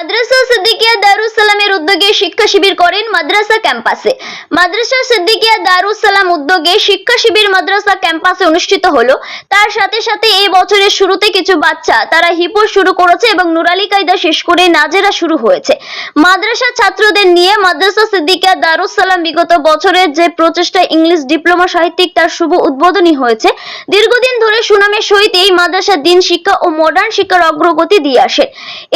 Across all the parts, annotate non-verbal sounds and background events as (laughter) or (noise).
মাদ্রাসা সিদ্দিকিয়া দারুস সালামের উদ্যোগে শিক্ষা শিবির করেন মাদ্রাসা ক্যাম্পাসে। মাদ্রাসা সিদ্দিকিয়া দারুস সালাম উদ্যোগে শিক্ষা শিবির মাদ্রাসা ক্যাম্পাসে অনুষ্ঠিত হলো। তার সাথে সাথে এই বছরের শুরুতে কিছু বাচ্চা, তারা হিপো শুরু করেছে এবং কায়দা শেষ করে নাজেরা শুরু হয়েছে। মাদ্রাসা ছাত্রদের নিয়ে মাদ্রাসা সিদ্দিকিয়া বিগত বছরের যে প্রচেষ্টা ইংলিশ ডিপ্লোমা সাহিত্যিক তার শুভ উদ্বোধনী হয়েছে। দীর্ঘদিন ধরে সুনামের সহিত এই মাদ্রাসা দিন শিক্ষা ও মডার্ন শিক্ষার অগ্রগতি দিয়ে আসে।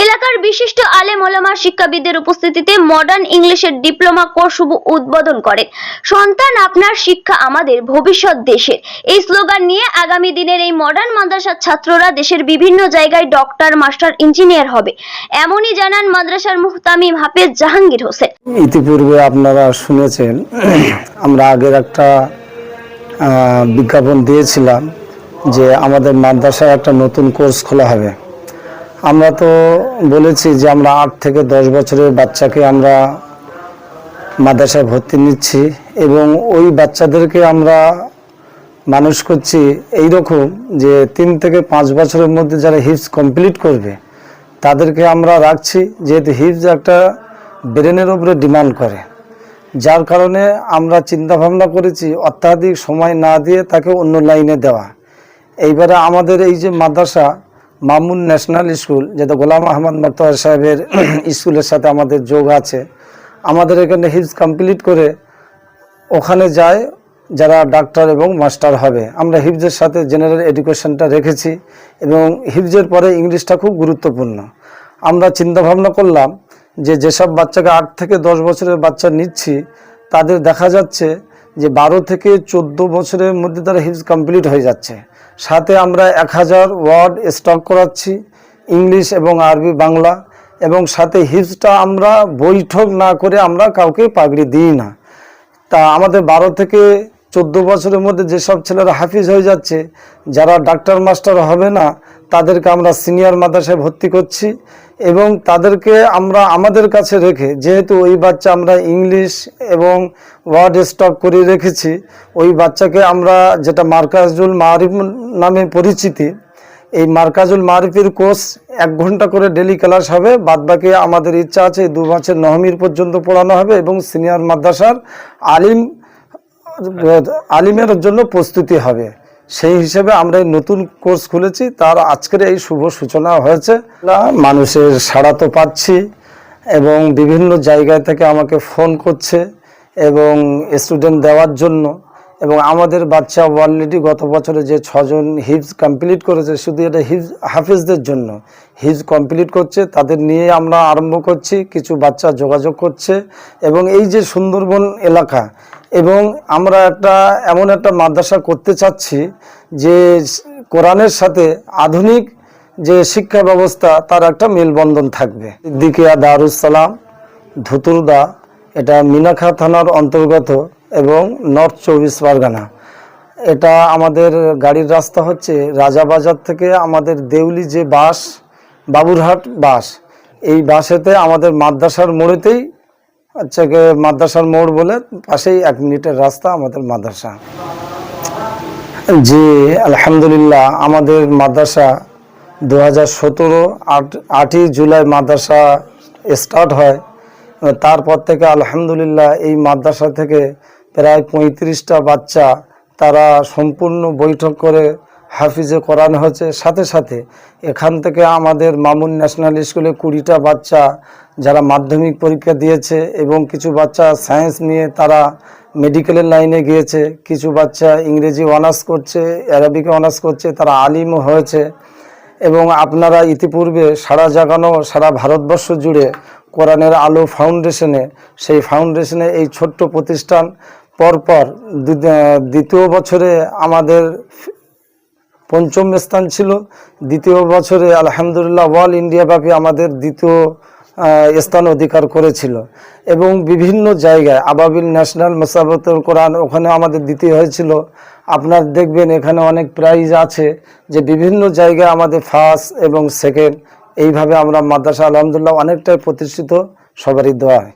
এলাকার বিশিষ্ট আলেম ওলামা শিক্ষাবিদদের উপস্থিতিতে মডার্ন ইংলিশের ডিপ্লোমা কোর্স উদ্বোধন করেন। সন্তান আপনার শিক্ষা আমাদের ভবিষ্যৎ দেশের। এই স্লোগান নিয়ে আগামী দিনের এই মডার্ন মাদ্রাসার ছাত্ররা দেশের বিভিন্ন জায়গায় ডক্টর মাস্টার ইঞ্জিনিয়ার হবে। এমনই জানান মাদ্রাসার মুহতামিম হাফেজ জাহাঙ্গীর হোসেন। ইতিপূর্বে আপনারা শুনেছেন, আমরা আগের একটা বিজ্ঞাপন দিয়েছিলাম যে আমাদের মাদ্রাসায় একটা নতুন কোর্স খোলা হবে। আমরা তো বলেছি যে আমরা আট থেকে দশ বছরের বাচ্চাকে আমরা মাদ্রাসায় ভর্তি নিচ্ছি এবং ওই বাচ্চাদেরকে আমরা মানুষ করছি এই রকম যে তিন থেকে পাঁচ বছরের মধ্যে যারা হিপস কমপ্লিট করবে, তাদেরকে আমরা রাখছি যেহেতু হিপস একটা ব্রেনের উপরে ডিমান্ড করে। যার কারণে আমরা চিন্তা ভাবনা করেছি অত্যাধিক সময় না দিয়ে তাকে অন্য লাইনে দেওয়া। এইবারে আমাদের এই যে মাদ্রাসা মামুন ন্যাশনাল স্কুল, যেটা গোলাম আহমদ মর্তজা সাহেবের (clears throat) স্কুলের সাথে আমাদের যোগ আছে। আমাদের এখানে হিপস কমপ্লিট করে ওখানে যায়, যারা ডাক্তার এবং মাস্টার হবে। আমরা হিপজের সাথে জেনারেল এডুকেশনটা রেখেছি এবং হিপজের পরে ইংলিশটা খুব গুরুত্বপূর্ণ। আমরা চিন্তা ভাবনা করলাম যে যেসব বাচ্চাকে আট থেকে দশ বছরের বাচ্চা নিচ্ছি, তাদের দেখা যাচ্ছে যে বারো থেকে চোদ্দ বছরের মধ্যে তারা হিপস কমপ্লিট হয়ে যাচ্ছে। সাথে আমরা এক হাজার ওয়ার্ড স্টক করাচ্ছি, ইংলিশ এবং আরবি বাংলা, এবং সাথে হিপসটা আমরা বৈঠক না করে আমরা কাউকে পাগড়ি দিই না। তা আমাদের বারো থেকে চোদ্দ বছরের মধ্যে যেসব ছেলেরা হাফিজ হয়ে যাচ্ছে, যারা ডাক্তার মাস্টার হবে না তাদেরকে আমরা সিনিয়র মাদ্রাসায় ভর্তি করছি এবং তাদেরকে আমরা আমাদের কাছে রেখে, যেহেতু ওই বাচ্চা আমরা ইংলিশ এবং ওয়ার্ড স্টক করে রেখেছি, ওই বাচ্চাকে আমরা যেটা মার্কাজুল মারিফ নামে পরিচিতি, এই মার্কাজুল মারিফের কোর্স এক ঘণ্টা করে ডেলি ক্লাস হবে, বাদবাকি আমাদের ইচ্ছা আছে দু বছর নহমির পর্যন্ত পড়ানো হবে এবং সিনিয়র মাদ্রাসার আলিম আলিমের জন্য প্রস্তুতি হবে। সেই হিসেবে আমরা এই নতুন কোর্স খুলেছি। তার আজকের এই শুভ সূচনা হয়েছে। মানুষের সাড়া তো পাচ্ছি এবং বিভিন্ন জায়গা থেকে আমাকে ফোন করছে এবং স্টুডেন্ট দেওয়ার জন্য এবং আমাদের বাচ্চা অলরেডি গত বছরে যে ছজন হিপস কমপ্লিট করেছে, শুধু এটা হিপস হাফিজদের জন্য হিপস কমপ্লিট করছে। তাদের নিয়ে আমরা আরম্ভ করছি, কিছু বাচ্চা যোগাযোগ করছে এবং এই যে সুন্দরবন এলাকা এবং আমরা একটা এমন একটা মাদ্রাসা করতে চাচ্ছি যে কোরআনের সাথে আধুনিক যে শিক্ষা ব্যবস্থা, তার একটা মেলবন্ধন থাকবে। দিকিয়া দারুসালাম ধুতুরদা, এটা মিনাখা থানার অন্তর্গত এবং নর্থ চব্বিশ পরগনা। এটা আমাদের গাড়ির রাস্তা হচ্ছে রাজাবাজার থেকে আমাদের দেউলি যে বাস, বাবুরহাট বাস। এই বাসেতে আমাদের মাদ্রাসার মোড়েতেই গিয়ে মাদ্রাসার মোড় বলে পাশেই এক মিনিটের রাস্তা আমাদের মাদ্রাসা। জি, আলহামদুলিল্লাহ, আমাদের মাদ্রাসা দু হাজার সতেরো আট, আটই জুলাই মাদ্রাসা স্টার্ট হয়। তারপর থেকে আলহামদুলিল্লাহ এই মাদ্রাসা থেকে প্রায় পঁয়ত্রিশটা বাচ্চা তারা সম্পূর্ণ বৈঠক করে হাফিজে করানো হয়েছে সাথে সাথে এখান থেকে আমাদের মামুন ন্যাশনাল স্কুলে কুড়িটা বাচ্চা যারা মাধ্যমিক পরীক্ষা দিয়েছে এবং কিছু বাচ্চা সায়েন্স নিয়ে তারা মেডিকেলের লাইনে গিয়েছে, কিছু বাচ্চা ইংরেজি অনার্স করছে, অ্যারাবিকে অনার্স করছে, তারা আলিমও হয়েছে এবং আপনারা ইতিপূর্বে সারা জাগানো, সারা ভারতবর্ষ জুড়ে কোরআনের আলো ফাউন্ডেশনে, সেই ফাউন্ডেশনে এই ছোট্ট প্রতিষ্ঠান পরপর দ্বিতীয় বছরে আমাদের পঞ্চম স্থান ছিল। দ্বিতীয় বছরে আলহামদুলিল্লাহ অল ইন্ডিয়া ব্যাপী আমাদের দ্বিতীয় স্থান অধিকার করেছিল। এবং বিভিন্ন জায়গায় আবাবিল ন্যাশনাল মোসাবতুল কোরআন ওখানে আমাদের দ্বিতীয় হয়েছিল। আপনার দেখবেন এখানে অনেক প্রাইজ আছে যে বিভিন্ন জায়গায় আমাদের ফার্স্ট এবং সেকেন্ড, এইভাবে আমরা মাদ্রাসা আলহামদুলিল্লাহ অনেকটাই প্রতিষ্ঠিত সবারই দোয়ায়